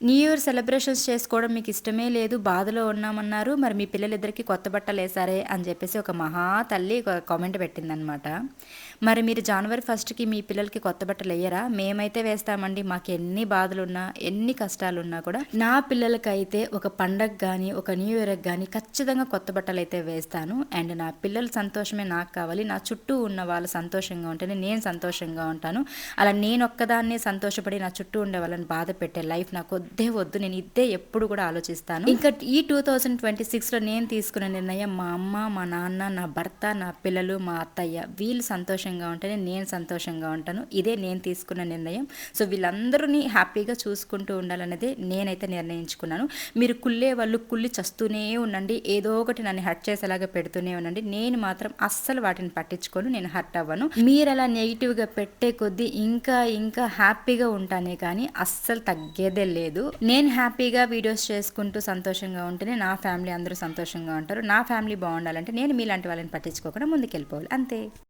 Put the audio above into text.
New year celebrations చేసుకోవడం మీకు ఇష్టమే లేదు బాధలో ఉన్నామన్నారు మరి మీ పిల్లలిద్దరికీ కొత్త బట్టలు వేసారే అని చెప్పేసి ఒక మహా తల్లి ఒక కామెంట్ పెట్టిందనమాట మరి మీరు జనవరి ఫస్ట్కి మీ పిల్లలకి కొత్త బట్టలు వేయరా? మేమైతే వేస్తామండి మాకు ఎన్ని బాధలు ఉన్నా ఎన్ని కష్టాలు ఉన్నా కూడా నా పిల్లలకైతే ఒక పండగ కానీ ఒక న్యూ ఇయర్కి కానీ ఖచ్చితంగా కొత్త బట్టలు అయితే వేస్తాను. అండ్ నా పిల్లల సంతోషమే నాకు కావాలి. నా చుట్టూ ఉన్న వాళ్ళు సంతోషంగా ఉంటేనే నేను సంతోషంగా ఉంటాను. అలా నేను ఒక్కదాన్నే సంతోషపడి నా చుట్టూ ఉండే వాళ్ళని బాధ పెట్టే లైఫ్ నాకు వద్దే వద్దు నేను ఇద్దే ఎప్పుడు కూడా ఆలోచిస్తాను. ఇంకా ఈ టూ థౌజండ్ ట్వంటీ సిక్స్లో నేను తీసుకున్న నిర్ణయం మా అమ్మ మా నాన్న నా భర్త నా పిల్లలు మా అత్తయ్య వీళ్ళు సంతోషంగా ఉంటేనే నేను సంతోషంగా ఉంటాను. ఇదే నేను తీసుకున్న నిర్ణయం. సో వీళ్ళందరినీ హ్యాపీగా చూసుకుంటూ ఉండాలనేది నేనైతే నిర్ణయించుకున్నాను. మీరు కుళ్ళే వాళ్ళు కుళ్ళి చస్తూనే ఉండండి. ఏదో ఒకటి నన్ను హర్ట్ చేసేలాగా పెడుతూనే ఉండండి. నేను మాత్రం అస్సలు వాటిని పట్టించుకొని నేను హర్ట్ అవ్వను. మీరు అలా నెగిటివ్గా పెట్టే కొద్దీ ఇంకా ఇంకా హ్యాపీగా ఉంటానే కానీ అస్సలు తగ్గేదే లేదు. నేను హ్యాపీగా వీడియోస్ చేసుకుంటూ సంతోషంగా ఉంటేనే నా ఫ్యామిలీ అందరూ సంతోషంగా ఉంటారు. నా ఫ్యామిలీ బాగుండాలంటే నేను మీలాంటి వాళ్ళని పట్టించుకోకుండా ముందుకెళ్ళిపోవాలి. అంతే.